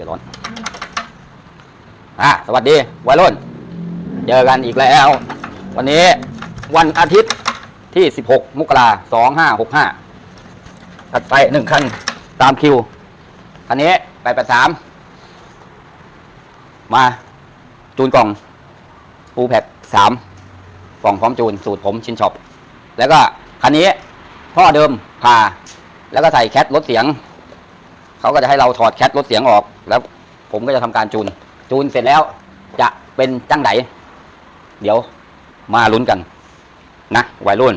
ี่ยร้อน อะ สวัสดีวัยรุ่น เจอกันอีกแล้ว วันนี้วันอาทิตย์ที่ 16 มกราสองห้าหกห้าตัดไปหนึ่งคัน ตามคิว คันนี้แปดแปดสาม มา จูนกล่องฟูแพ็กสามกล่องพร้อมจูน สูตรผมชินช็อป แล้วก็คันนี้ท่อเดิมผ่า แล้วก็ใส่แคทลดเสียง เขาก็จะให้เราถอดแคทลดเสียงออก แล้วผมก็จะทำการจูน จูนเสร็จแล้ว จะเป็นจังไหน เดี๋ยวมาลุ้นกัน นะวัยรุ่น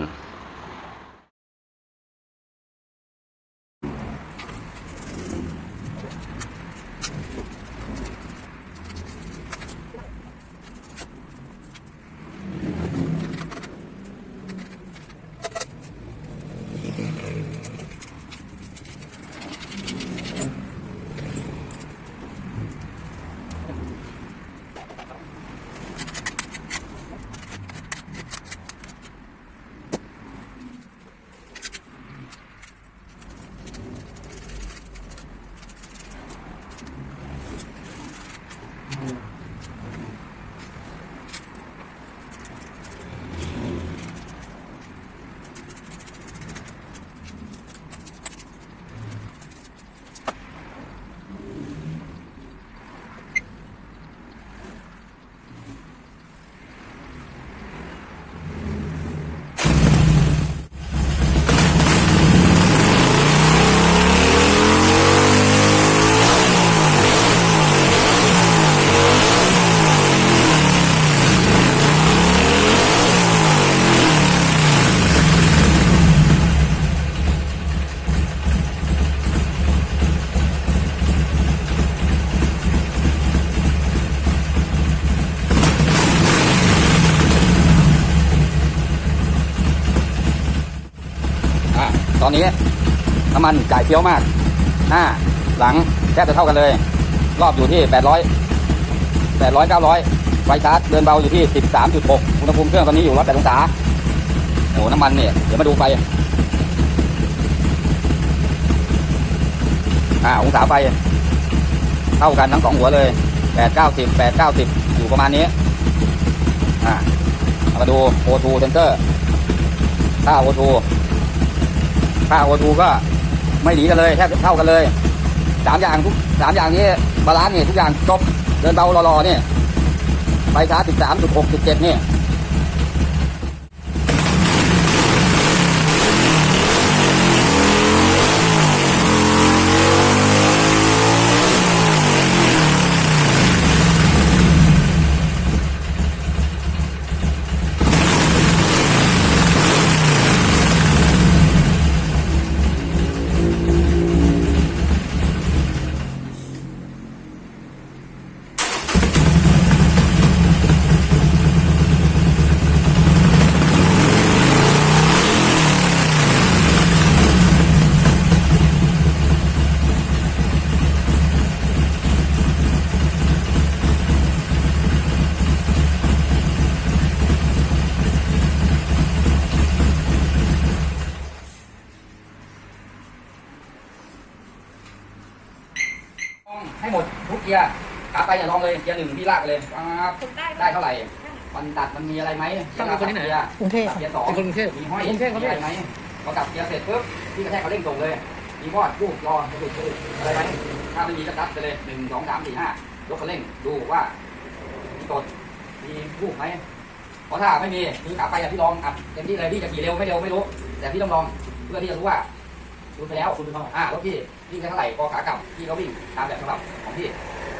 ตอนนี้น้ำมันจ่ายเฟี้ยวมาก หน้าหลังแทบจะเท่ากันเลย รอบอยู่ที่ 800 800 900 ไฟชาร์จเดินเบาอยู่ที่ 13.6 อุณหภูมิเครื่องตอนนี้อยู่108องศาโอ้น้ำมันเนี่ย เดี๋ยวมาดูไฟอ่าองศาไฟ เท่ากันทั้งสองหัวเลย 8 90 8 90 อยู่ประมาณนี้ อ่ามาดู O2 sensor ค่า O2 ค่าโอทูก็ไม่หนีกันเลยแทบจะเท่ากันเลยสามอย่างทุกสามอย่างนี้บาลานซ์นี่ทุกอย่างจบเดินเบารอๆนี่ไฟช้าสิบสามจุดหกจุดเจ็ดนี่ ขาไปอย่าลองเลยเกียร์หนึ่งพี่ลากไปเลยปั๊บได้ได้เท่าไหร่มันตัดมันมีอะไรไหมช่างเป็นคนที่ไหนกียร์กรุงเทพเกียร์สองเป็นคนกรุงเทพมีห้อยกรุงเทพครับมีพี่อะไรไหมพอกลับเกียร์เสร็จปุ๊บพี่กระแทกเขาเร่งส่งเลยมีวอดลูกรอสะดุดสะดุดอะไรไหมถ้าไม่มีก็ตัดไปเลยหนึ่งสองสามสี่ห้ายกคันเร่งดูว่ามีตดมีลูกไหมเพราะถ้าไม่มีมีขาไปอะพี่ลองอัดเต็มที่เลยพี่จะขี่เร็วไม่เร็วไม่รู้ แต่พี่ต้องลองเพื่อที่จะรู้ว่าคุณไปแล้วคุณไปเท่าไหร่อ่ารถพี่วิ่งได้เท่าไหร่พอขากลับพี่ก็วิ่งตามแบบฉบับของพี่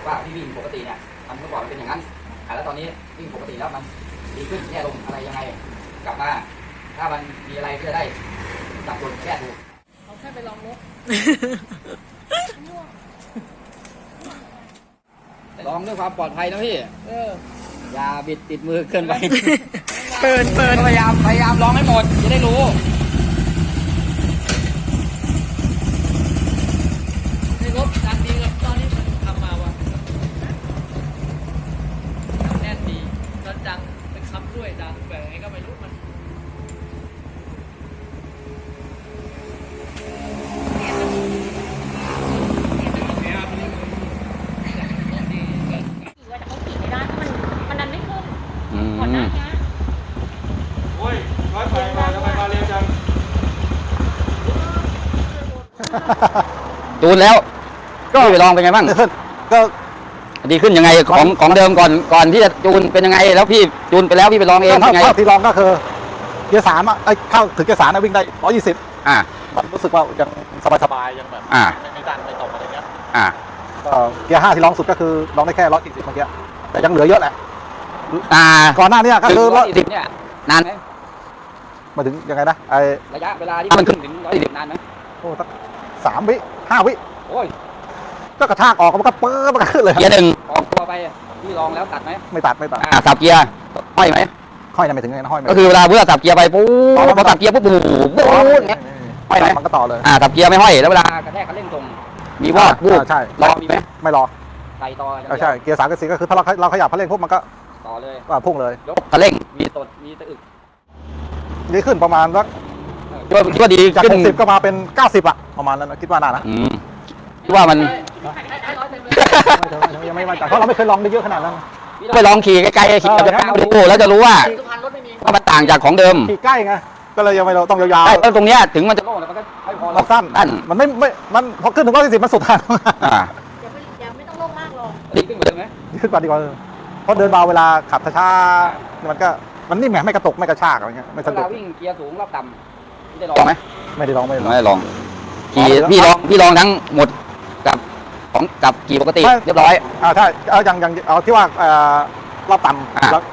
ว่าพี่วิ่งปกติเนี่ยมันเมื่อก่อนมันเป็นอย่างนั้นอะแล้วตอนนี้วิ่งปกติแล้วมันดีขึ้นแย่ลงอะไรยังไง กลับมา ถ้ามันมีอะไรก็จะได้จับตัวแก้ดูเขาแค่ไปลองรถลองด้วยความปลอดภัยนะพี่เอออย่าบิดติดมือเกินไป เปิดเปิดพยายามพยายามลองให้หมดจะได้รู้ ดังแบบไงก็ไม่รู้มันว่าแต่เไม่ได้เพราะมันมันดันไม่คืนหน้าม เนี้ยโอ้ยร้อยแปดร้อไมมาเร็วจัง ตูนแล้วก็ไปลองเป็นไงบ้าง ก็ ดีขึ้นยังไงของของเดิมก่อนก่อนที่จะจูนเป็นยังไง แล้วพี่จูนไปแล้วพี่ไปลองเองก็เป็นไงเท่าที่ลองก็คือเกียร์สามอะไอ้เข้าถึงเกียร์สามนะวิ่งได้ร้อยยี่สิบอ่ารู้สึกว่ายังสบายๆยังแบบอ่าไม่ไม่ดันไม่ตกอะไรเงี้ยอ่าก็เกียร์ห้าที่ลองสุดก็คือลองได้แค่ร้อยสี่สิบเมื่อกี้แต่ยังเหลือเยอะแหละอ่าก่อนหน้าเนี้ก็ถึงคือร้อยสี่สิบเนี่ยนานไหมมาถึงยังไงนะไอ้ระยะเวลาที่มันขึ้นถึงร้อยสี่สิบนานไหมโอ้สักสามวิห้าวิโอ้ย ก็กระชากออกมันก็เปิ้ลมันก็ขึ้นเลยเกียร์หนึ่งออกตัวไปพี่ลองแล้วตัดไหมไม่ตัดไม่ตัดอ่าสับเกียร์ห้อยไหมห้อยยังไม่ถึงไงนะห้อยไม่ก็คือเวลาเพื่อสับเกียร์ไปปุ๊บพอสับเกียร์ปุ๊บบูบูอย่างเงี้ยห้อยไหมมันก็ต่อเลยอ่าสับเกียร์ไม่ห้อยแล้วเวลากระแทกคันเร่งตรงมีวอดวูบอ่าใช่รอมีไหมไม่รอใส่ต่ออย่างอ่าเดียวใช่เกียร์สามกับสี่ก็คือถ้าเราเราขยับคันเร่งปุ๊บมันก็ต่อเลยอ่าพุ่งเลยยกคันเร่งมีตดมีตะอึกดีขึ้นประมาณสักคิดว่าคิดว่าดีจากขึ้นหกสิบก็มาเป็นเก้าสิบอะประมาณนั้นนะคิดว่าน่านะอืมคิด ว่ามัน ยังไม่มั่นใจเพราะเราไม่เคยลองได้เยอะขนาดนั้น ไปลองขี่ใกล้ๆขี่กับเออก้าวดูแล้วจะรู้ว่าสุพรรณรถไม่มีว่ามันต่างจากของเดิมขี่ใกล้ไงก็เลยยังไม่เราต้องยาวใช่แล้วตรงเนี้ยถึงมันจะโล่งแล้วมันก็ไม่พอๆมันสั้นสั้นมันไม่ไม่มันพอขึ้นถึงร้อยสี่สิบมันสุดทางอ่าอย่าไปอย่าไม่ต้องโลกมากหรอกดีขึ้นกว่าเดิมไหมขึ้นมาดีกว่าเพราะเดินเบาเวลาขับช้าๆมันก็มันนิ่มไงไม่กระตุกไม่กระชากอะไรเงี้ยไม่เวสะดุลาดวิ่งเกียร์สูงรอบต่ำพี่ได้ลองไหมไม่ได้ลองไม่ได้ลองไม่ได้ลองอ๋ขี่อพี่ลองพี่ลองทั้งหมดกับ ของกับขี่ปกติไม่ เรียบร้อย อ่าใช่เอาอย่างอย่างเอาที่ว่าเอ่อรอบต่อ่าำแล้ว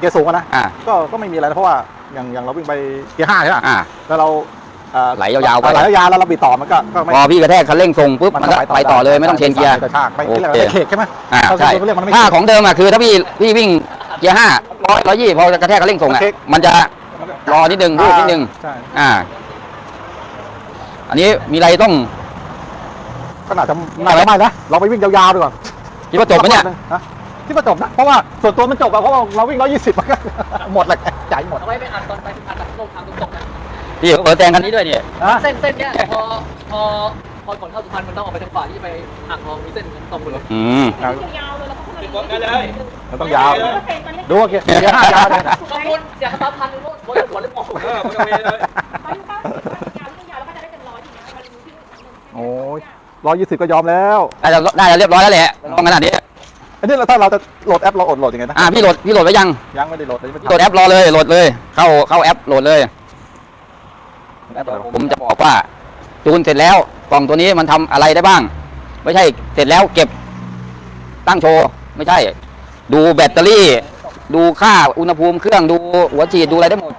เกียร์สูงอะนะอ่าก็ก็ไม่มีอะไรนะเพราะว่าอย่างอย่างเราวิ่งไปเกียร์ห้าใช่ไหมอ่า แล้วเราเอ่อไหลยาวๆไป ไหลยาวๆแล้วเราบิดต่อมันก็ก็ไม่พอพี่กระแทกคันเร่งส่งปุ๊บมันก็ไปต่อเลยไม่ต้องเชนเกียร์ไม่กระชากไม่โอเคที่เรียกว่าไม่เขกใช่ไหม อ่าเราใช่เราเรียกมันไม่ถ้าเขกของเดิมอะคือถ้าพี่พี่วิ่งเกียร์ห้าร้อยร้อยยี่พอกระแทกคันเร่งส่งอะโอเค มันจะรอนิดนึงรูดนิดนึง ใช่ อ่า อันนี้มีอะไรต้อง ก็น่าจะน่าจะไม่นะเราไปวิ่งยาวๆดีกว่าคิดว่าจบไหมเนี่ยฮะที่ว่าจบนะเพราะว่าส่วนตัวมันจบอะเพราะว่าเราวิ่งร้อยยี่สิบมันก็หมดเลยจ่ายหมดเอาไว้ไปอัดตอนไปอัดแบบลงทางตรงๆนะพี่เปิดแซงคันนี้ด้วยเนี่ยนะเส้นเส้นเนี้ยพอพอพอก่อนเข้าสุพรรณมันต้องออกไปทางขวาที่ไปอ่างทองมีเส้นตรงหมดเลยอืมยาวๆเลยแล้วก็ข้างในกดได้เลยเราต้องยาวดูว่าเกียร์เกียร์ห้ายาวเลยนะขอบคุณอยากสตาร์ทพันหนึงโน้ตบนหัวเลยมองเออมันก็มีเลย ร้อยยี่สิบก็ยอมแล้วน่าจะน่าจะเรียบร้อยแล้วแหละลองขนาดนี้อันนี้เราถ้าเราจะโหลดแอปเราอดโหลดยังไงนะอ่าพี่โหลดพี่โหลดไว้ยังยังไม่ได้โหลดเลยพี่โหลดแอปรอเลยโหลดเลย เข้าเข้าแอปโหลดเลยผมจะบอกว่าจูนเสร็จแล้วกล่องตัวนี้มันทำอะไรได้บ้าง ไม่ใช่เสร็จแล้วเก็บตั้งโชว์ไม่ใช่ ดูแบตเตอรี่ ดูค่าอุณหภูมิเครื่องดูหัวฉีดดูอะไรได้หมด